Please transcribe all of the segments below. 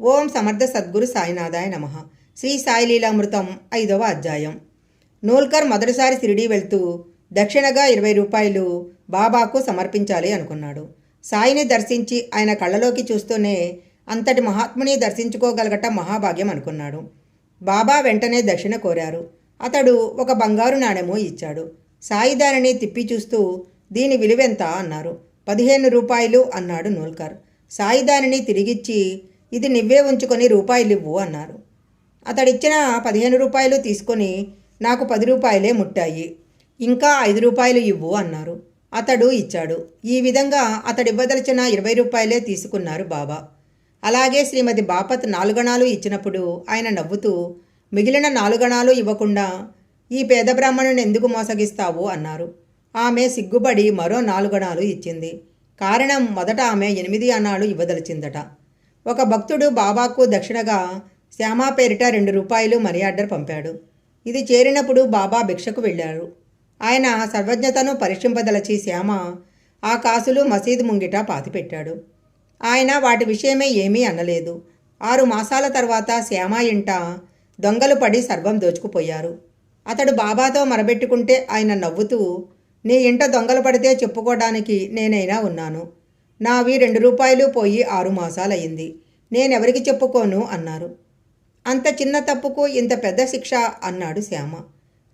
ఓం సమర్థ సద్గురు సాయినాథాయ నమ. శ్రీ సాయి లీలామృతం ఐదవ అధ్యాయం. నూల్కర్ మొదటిసారి షిరిడీ వెళ్తూ దక్షిణగా ఇరవై రూపాయలు బాబాకు సమర్పించాలి అనుకున్నాడు. సాయిని దర్శించి ఆయన కళ్ళలోకి చూస్తూనే అంతటి మహాత్ముని దర్శించుకోగలగటం మహాభాగ్యం అనుకున్నాడు. బాబా వెంటనే దక్షిణ కోరారు. అతడు ఒక బంగారు నాణెము ఇచ్చాడు. సాయి దానిని తిప్పి చూస్తూ దీని విలువెంత? అన్నారు. పదిహేను రూపాయలు అన్నాడు నూల్కర్. సాయి దానిని తిరిగిచ్చి ఇది నువ్వే ఉంచుకొని రూపాయలివ్వు అన్నారు. అతడిచ్చిన పదిహేను రూపాయలు తీసుకొని నాకు పది రూపాయలే ముట్టాయి. ఇంకా ఐదు రూపాయలు ఇవ్వు అన్నారు. అతడు ఇచ్చాడు. ఈ విధంగా అతడివ్వదలిచిన ఇరవై రూపాయలే తీసుకున్నారు బాబా. అలాగే శ్రీమతి బాపత్ నాలుగణాలు ఇచ్చినప్పుడు ఆయన నవ్వుతూ మిగిలిన నాలుగణాలు ఇవ్వకుండా ఈ పేద బ్రాహ్మణుని ఎందుకు మోసగిస్తావు అన్నారు. ఆమె సిగ్గుపడి మరో నాలుగణాలు ఇచ్చింది. కారణం మొదట ఆమె ఎనిమిది అణాలు ఇవ్వదలిచిందట. ఒక భక్తుడు బాబాకు దక్షిణగా శ్యామా పేరిట రెండు రూపాయలు మనీ ఆర్డర్ పంపాడు. ఇది చేరినప్పుడు బాబా భిక్షకు వెళ్ళారు. ఆయన సర్వజ్ఞతను పరీక్షింపదలచి శ్యామ ఆ కాసులు మసీదు ముంగిట పాతిపెట్టాడు. ఆయన వాటి విషయమే ఏమీ అనలేదు. ఆరు మాసాల తర్వాత శ్యామ ఇంట దొంగలు పడి సర్వం దోచుకుపోయారు. అతడు బాబాతో మరబెట్టుకుంటే ఆయన నవ్వుతూ నీ ఇంట దొంగలు పడితే చెప్పుకోవడానికి నేనైనా ఉన్నాను. నావి రెండు రూపాయలు పోయి ఆరు మాసాలయ్యింది. నేనెవరికి చెప్పుకోను? అన్నారు. అంత చిన్న తప్పుకు ఇంత పెద్ద శిక్ష? అన్నాడు శ్యామ.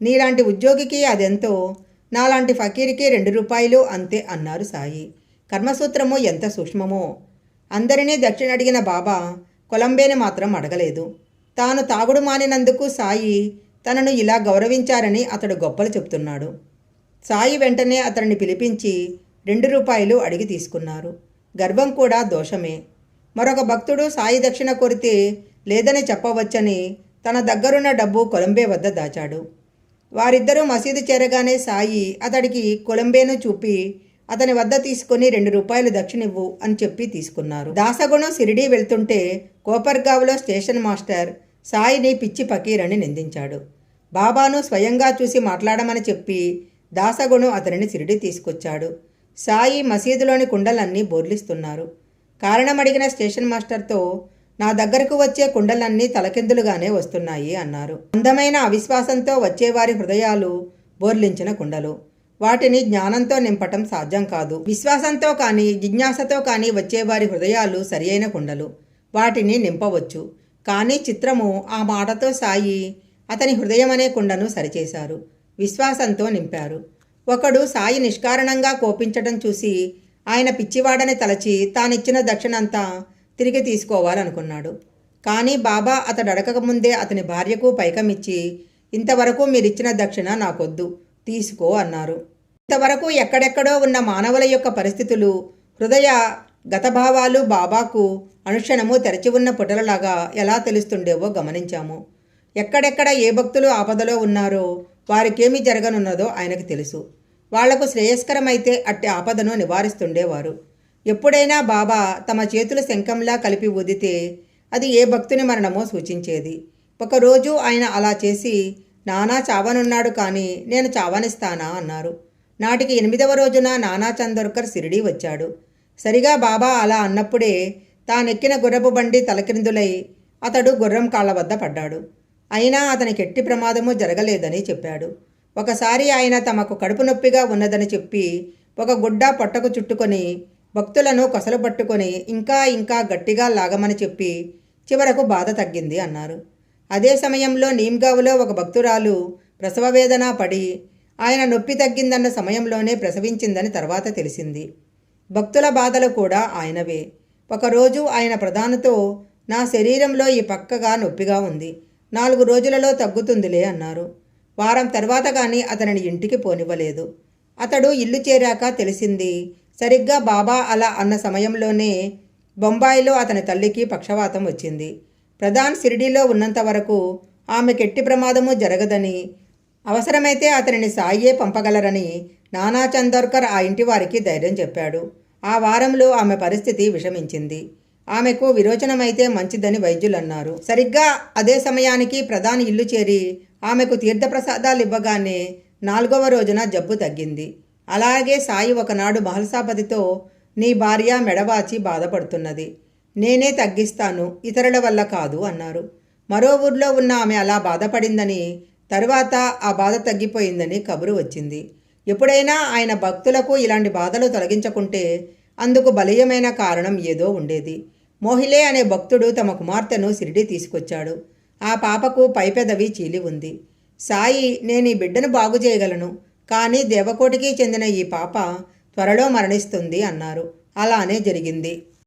నీలాంటి ఉద్యోగికి అదెంతో? నాలాంటి ఫకీరికి రెండు రూపాయలు అంతే అన్నారు సాయి. కర్మసూత్రము ఎంత సూక్ష్మమో? అందరినీ దక్షిణ అడిగిన బాబా కొలంబేని మాత్రం అడగలేదు. తాను తాగుడు మానినందుకు సాయి తనను ఇలా గౌరవించారని అతడు గొప్పలు చెప్తున్నాడు. సాయి వెంటనే అతడిని పిలిపించి రెండు రూపాయలు అడిగి తీసుకున్నారు. గర్భం కూడా దోషమే. మరొక భక్తుడు సాయి దక్షిణ కొరితే లేదని చెప్పవచ్చని తన దగ్గరున్న డబ్బు కొలంబే వద్ద దాచాడు. వారిద్దరూ మసీదు చేరగానే సాయి అతడికి కొలంబేను చూపి అతని వద్ద తీసుకొని రెండు రూపాయలు దక్షిణివ్వు అని చెప్పి తీసుకున్నారు. దాసగుణం సిరిడీ వెళ్తుంటే కోపర్గావ్లో స్టేషన్ మాస్టర్ సాయిని పిచ్చి పకీరని నిందించాడు. బాబాను స్వయంగా చూసి మాట్లాడమని చెప్పి దాసగుణం అతనిని సిరిడి తీసుకొచ్చాడు. సాయి మసీదులోని కుండలన్నీ బోర్లిస్తున్నారు. కారణం అడిగిన స్టేషన్ మాస్టర్తో నా దగ్గరకు వచ్చే కుండలన్నీ తలకిందులుగానే వస్తున్నాయి అన్నారు. అందమైన అవిశ్వాసంతో వచ్చేవారి హృదయాలు బోర్లించిన కుండలు. వాటిని జ్ఞానంతో నింపటం సాధ్యం కాదు. విశ్వాసంతో కానీ జిజ్ఞాసతో కానీ వచ్చేవారి హృదయాలు సరియైన కుండలు. వాటిని నింపవచ్చు. కానీ చిత్రము ఆ మాటతో సాయి అతని హృదయం అనే కుండను సరిచేశారు. విశ్వాసంతో నింపారు. ఒకడు సాయి నిష్కారణంగా కోపించటం చూసి ఆయన పిచ్చివాడని తలచి తానిచ్చిన దక్షిణంతా తిరిగి తీసుకోవాలనుకున్నాడు. కానీ బాబా అతడు అడగకముందే అతని భార్యకు పైకమిచ్చి ఇంతవరకు మీరిచ్చిన దక్షిణ నాకొద్దు తీసుకో అన్నారు. ఇంతవరకు ఎక్కడెక్కడో ఉన్న మానవుల యొక్క పరిస్థితులు హృదయ గతభావాలు బాబాకు అనుక్షణము తెరచి ఉన్న పుటలలాగా ఎలా తెలుస్తుండేవో గమనించాము. ఎక్కడెక్కడ ఏ భక్తులు ఆపదలో ఉన్నారో వారికేమి జరగనున్నదో ఆయనకు తెలుసు. వాళ్ళకు శ్రేయస్కరమైతే అట్టి ఆపదను నివారిస్తుండేవారు. ఎప్పుడైనా బాబా తమ చేతుల శంఖంలా కలిపి ఊదితే అది ఏ భక్తుని మరణమో సూచించేది. ఒకరోజు ఆయన అలా చేసి నానా చావనున్నాడు కానీ నేను చావనిస్తానా అన్నారు. నాటికి ఎనిమిదవ రోజున నానా చందోర్కర్ సిరిడి వచ్చాడు. సరిగా బాబా అలా అన్నప్పుడే తానెక్కిన గుర్రపు బండి తలకిందులై అతడు గుర్రం కాళ్ళ వద్ద పడ్డాడు. అయినా అతనికి ఎట్టి ప్రమాదము జరగలేదని చెప్పాడు. ఒకసారి ఆయన తమకు కడుపు నొప్పిగా ఉన్నదని చెప్పి ఒక గుడ్డ పొట్టకు చుట్టుకొని భక్తులను కొసలు పట్టుకొని ఇంకా ఇంకా గట్టిగా లాగమని చెప్పి చివరకు బాధ తగ్గింది అన్నారు. అదే సమయంలో నీమ్గావులో ఒక భక్తురాలు ప్రసవ వేదన పడి ఆయన నొప్పి తగ్గిందన్న సమయంలోనే ప్రసవించిందని తర్వాత తెలిసింది. భక్తుల బాధలు కూడా ఆయనవే. ఒకరోజు ఆయన ప్రధానితో నా శరీరంలో ఈ పక్కగా నొప్పిగా ఉంది. నాలుగు రోజులలో తగ్గుతుందిలే అన్నారు. వారం తర్వాత కానీ అతనిని ఇంటికి పోనివ్వలేదు. అతడు ఇల్లు చేరాక తెలిసింది సరిగ్గా బాబా అలా అన్న సమయంలోనే బొంబాయిలో అతని తల్లికి పక్షవాతం వచ్చింది. ప్రధాన్ సిరిడీలో ఉన్నంత వరకు ఆమెకెట్టి ప్రమాదము జరగదని అవసరమైతే అతనిని సాయే పంపగలరని నానా చందోర్కర్ ఆ ఇంటి వారికి ధైర్యం చెప్పాడు. ఆ వారంలో ఆమె పరిస్థితి విషమించింది. ఆమెకు విరోచనమైతే మంచిదని వైద్యులు అన్నారు సరిగ్గా అదే సమయానికి ప్రధాని ఇల్లు చేరి ఆమెకు తీర్థప్రసాదాలు ఇవ్వగానే నాలుగవ రోజున జబ్బు తగ్గింది. అలాగే సాయి ఒకనాడు మహల్సాపతితో నీ భార్య మెడవాచి బాధపడుతున్నది. నేనే తగ్గిస్తాను. ఇతరుల వల్ల కాదు అన్నారు. మరో ఊర్లో ఉన్న ఆమె అలా బాధపడిందని తరువాత ఆ బాధ తగ్గిపోయిందని కబురు వచ్చింది. ఎప్పుడైనా ఆయన భక్తులకు ఇలాంటి బాధలు తొలగించకుంటే అందుకు బలీయమైన కారణం ఏదో ఉండేది. మోహిలే అనే భక్తుడు తమ కుమార్తెను సిరిడి తీసుకొచ్చాడు. ఆ పాపకు పైపెదవి చీలి ఉంది. సాయి నేను ఈ బిడ్డను బాగు చేయగలను కానీ దేవకోటికి చెందిన ఈ పాప త్వరలో మరణిస్తుంది అన్నారు. అలానే జరిగింది.